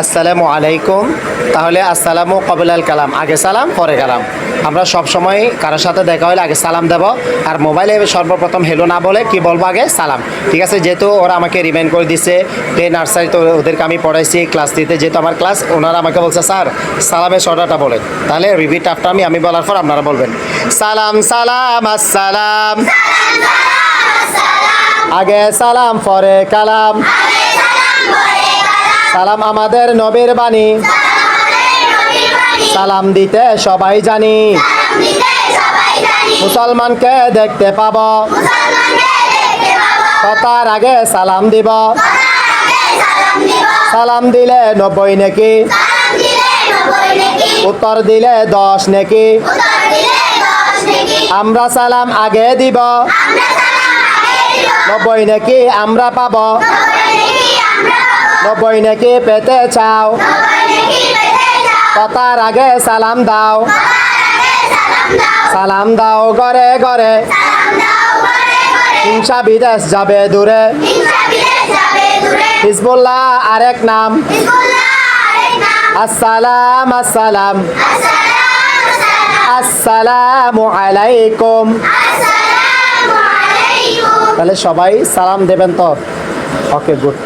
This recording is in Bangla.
আসসালামু আলাইকুম। তাহলে আসসালামু কবিলাল কালাম। আগে সালাম, পরে কালাম। আমরা সব সময় কারোর সাথে দেখা হলে আগে সালাম দেব। আর মোবাইলে সর্বপ্রথম হেলো না বলে কি বলব আগে? সালাম। ঠিক আছে, যেহেতু ওরা আমাকে রিমাইন্ড করে দিছে প্লে নার্সারি তো ওদেরকে আমি পড়াইছি ক্লাস দিতে। যেহেতু আমার ক্লাস ওনারা আমাকে বলছে, স্যার, সালামের সর্দাটা বলেন। তাহলে রিপিট আফটার আমি আমি বলার পর আপনারা বলবেন। সালাম সালাম, আসসালাম। আগে সালাম, পরে কালাম। সালাম আমাদের নবীর বাণী। সালাম দিতে সবাই জানি। মুসলমানকে দেখতে পাব। কথার আগে সালাম দিব। সালাম দিলে নব্বই নাকি? উত্তর দিলে দশ নাকি? আমরা সালাম আগে দিব। নব্বই নাকি আমরা পাব। নব্বই নাকি পেতে চাও। কথার আগে সালাম দাও। সালাম দাও। ঘরে ঘরে। হিংসা বিদেশ যাবে দূরে। হিজবুল্লাহ আরেক নাম। আসসালাম আসসালাম। আসসালামু আলাইকুম। তাহলে সবাই সালাম দেবেন তো? Okay good.